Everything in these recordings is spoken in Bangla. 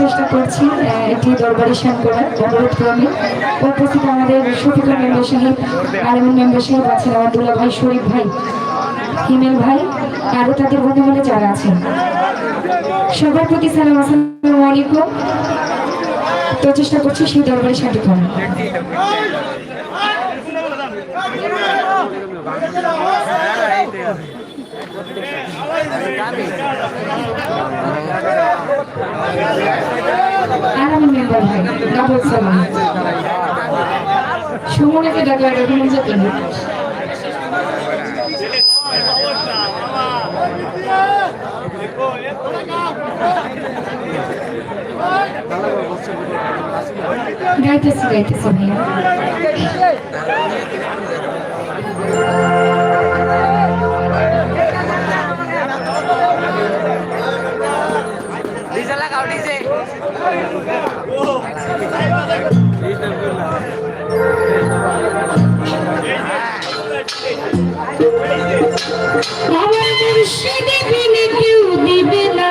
চেষ্টা করছি একটি দরবারি শান করার অনুরোধ ক্রমে উপস্থিত আমাদের শফিকুল মেম্বার সাহেব আলমিন মেম্বার সাহেব আছেন দুলা ভাই, শরীফ ভাই, হিমেল ভাই, আরও তাদের বন্ধু বলে যারা আছেন। সবার প্রতি সালাম, আসসালামু আলাইকুম। তো চেষ্টা করছি সেই দরবারি শান্তি করার ডাবল সালাম সুমনেকে ডাকা ডাকুন যেত না গাইতেছি গাইতেছি ভাইয়া। আমার মুর্শিদে কেউ দিবে না।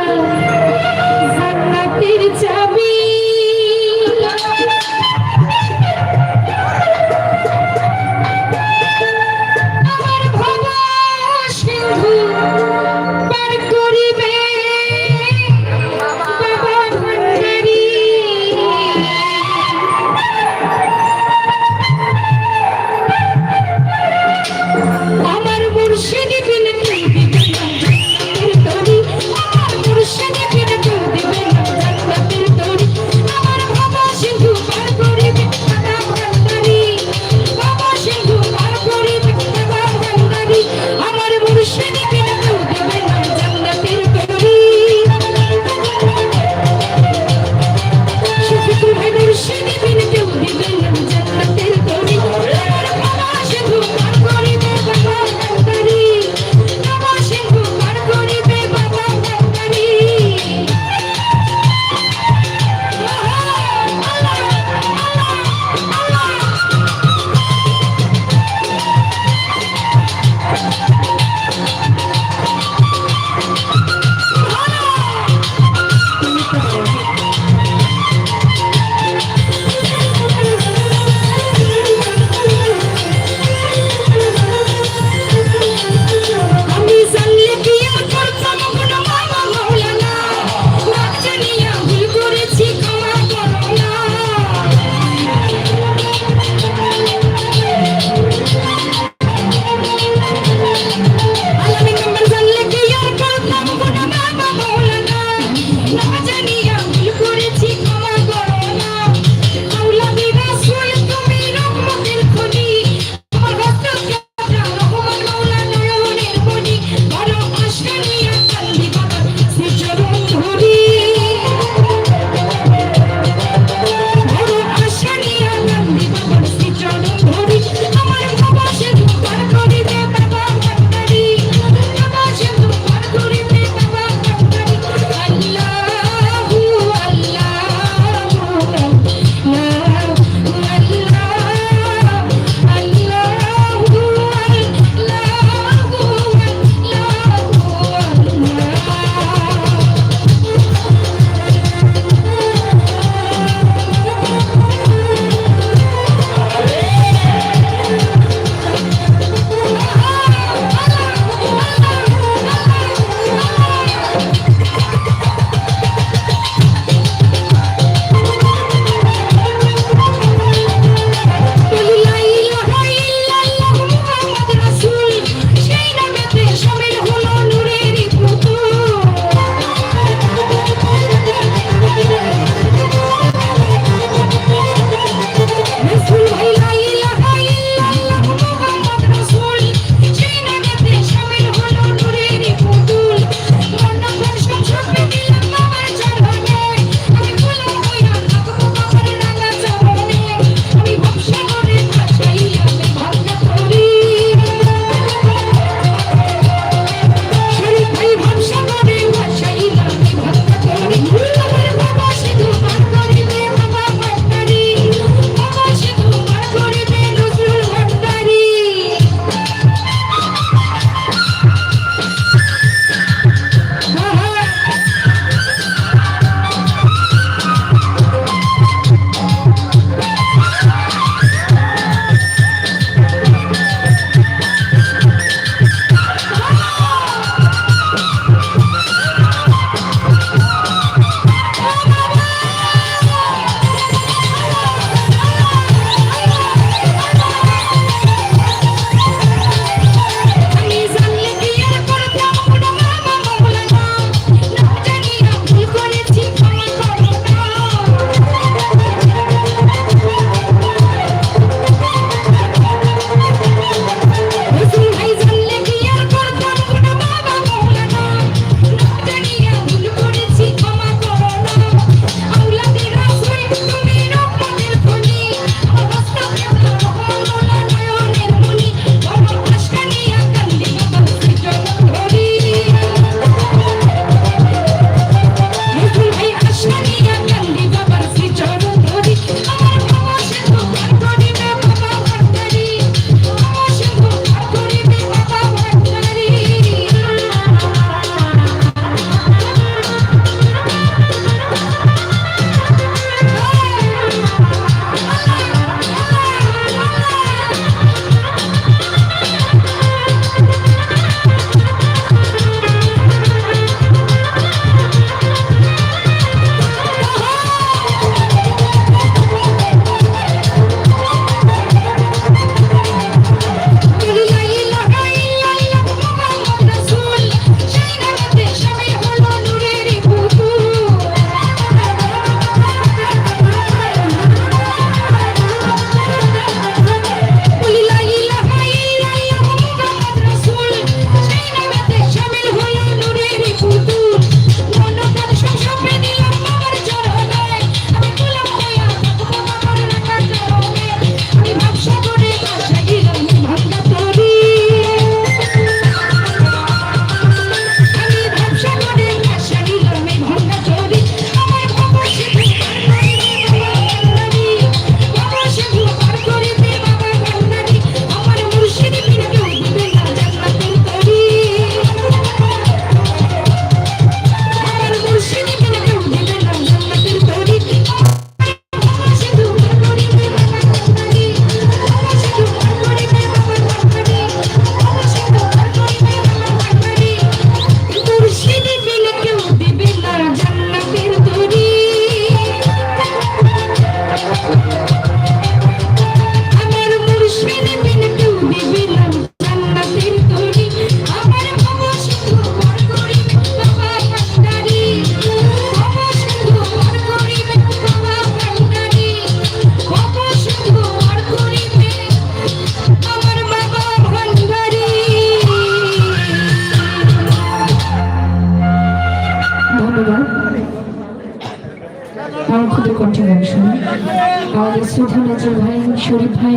শরীফ ভাই।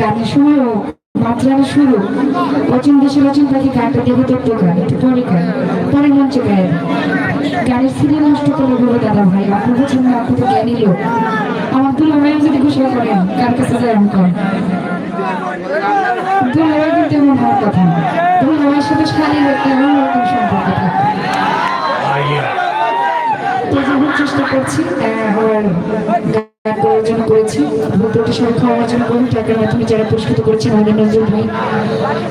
গানের ও মাত্রার শুরু। অচিন দেশের অচিন পাখি গানটা দেখে তো গান, একটু পরে গান। পরে মঞ্চে গায়ে গানের সিরিয়াল নষ্ট করে বলো দাদা ভাই আপনি বলছেন না আপনি তো জ্ঞানী লোক আমার দুলা ভাই যদি ঘোষণা করেন, কার কাছে যায় দুলা ভাই কিন্তু এমন হওয়ার কথা। দুলা ভাইয়ের সাথে শালী লোক এমন রকম সম্পর্ক থাকে। তো চেষ্টা করছি। জন্য করেছি। ভুলত্রুটি সংখ্যা অর্জন করুন। টাকার মাধ্যমে যারা পুরস্কৃত করেছেন, আমাদের নজরুল ভাই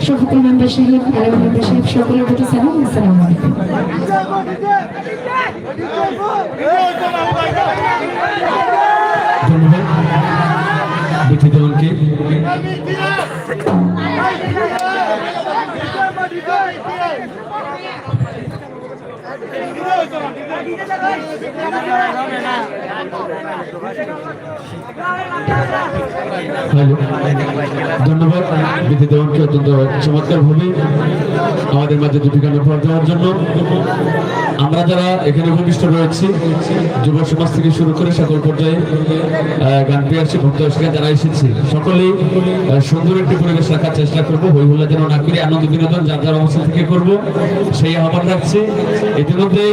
শফিকুল মেম্বার সাহেব আলম মেম্বার সাহেব, সকলের প্রতি সালাম, আসসালামু আলাইকুম। ধন্যবাদ বিদ্যুৎ দেওয়ানকে অত্যন্ত চমৎকার ভাবে আমাদের মাঝে দুটি গান উপহার দেওয়ার জন্য। আমরা যারা এখানে ভূমিষ্ঠ রয়েছি যুব সমাজ থেকে শুরু করে সকল পর্যায়ে গান প্রিয়ার্সি ভক্ত যারা এসেছি, সকলেই সুন্দর একটি পরিবেশ রাখার চেষ্টা করব হই হুল্লা যেন না করি, আনন্দ বিনোদন যার যার অবস্থা থেকে করব, সেই আহ্বান রাখছি। ইতিমধ্যে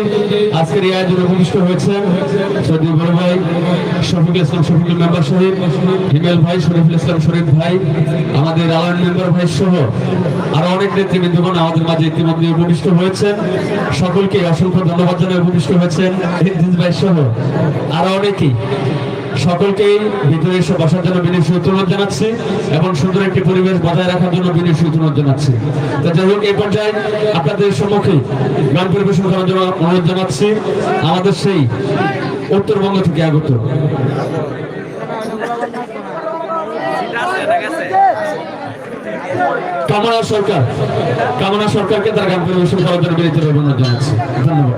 আজকের এই আয়োজনে ভূমিষ্ঠ হয়েছেন সৌদি বড় ভাই শফিকুল ইসলাম, শফিকুল মেম্বার সাহেব, হিমেল ভাই, শরীফুল ইসলাম, শরীফ ভাই, আমাদের আলায়ন মেম্বার ভাই সহ আরও অনেক নেতৃবৃন্দগণ আমাদের মাঝে ইতিমধ্যে উপবিষ্ট হয়েছেন। সকলকে অসংখ্য ধন্যবাদ জানাই উপবিষ্ট হয়েছেন ভাই সহ আরও অনেকেই। সকলকেই ভিতরে এসে বসার জন্য বিনয় অনুরোধ জানাচ্ছি এবং সুন্দর একটি পরিবেশ বজায় রাখার জন্য বিনয় অনুরোধ জানাচ্ছি। তো যাই হোক, এই পর্যায়ে আপনাদের সম্মুখে গান পরিবেশন করার জন্য অনুরোধ জানাচ্ছি। আমাদের সেই উত্তরবঙ্গ থেকে আগত। কামনা সরকার কামনা সরকারকে তার গান পরিবেশন করার জন্য বিনীত অনুরোধ জানাচ্ছি। ধন্যবাদ।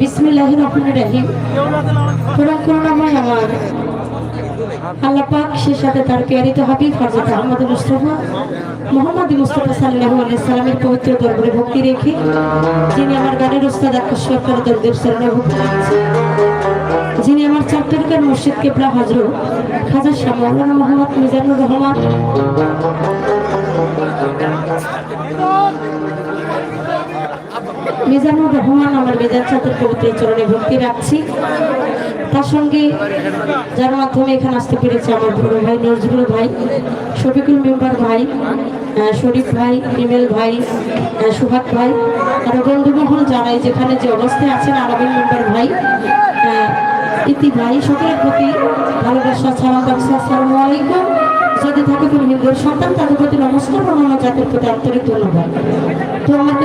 বিসমিল্লাহির রহমানির রহিম কোরআন করুণাময় আমার আল্লাহ পাক সে সাথে তার পেয়ারিত হাবিব হযরত আহমদ মুস্তাফা, মোহাম্মদ মুস্তাফা সাল্লাল্লাহু আলাইহি সাল্লামের পবিত্র দরবারে ভক্তি রেখে যিনি আমার গানের উস্তাদ আকস্মিক করে দরদের শরণে ভক্তি যিনি আমার চারটারিকার মুর্শিদ কেবলা হজরত খাজা শাহ মৌলানা মোহাম্মদ মিজানুর রহমান। মিজানুর রহমান, আমার মেজান চাঁদের পবিত্র চরণে ভক্তি রাখছি। তার সঙ্গে যার মাধ্যমে এখানে আসতে পেরেছে আমার বড় ভাই, নজরুল ভাই, শফিকুল মেম্বার ভাই শরীফ ভাই হিমেল ভাই সুভাষ ভাই। আর বন্ধুমহল জানাই যেখানে যে অবস্থায় আছেন আরবিন মেম্বার ভাই ইতি ভাই, সকলের প্রতি ভালোবাসা, সালাম আসসালামু আলাইকুম। যদি থাকে কোনো হিন্দুর সন্তান, তাদের প্রতি নমস্কার এবং আমার জাতির প্রতি আন্তরিক ধন্যবাদ। তো আমার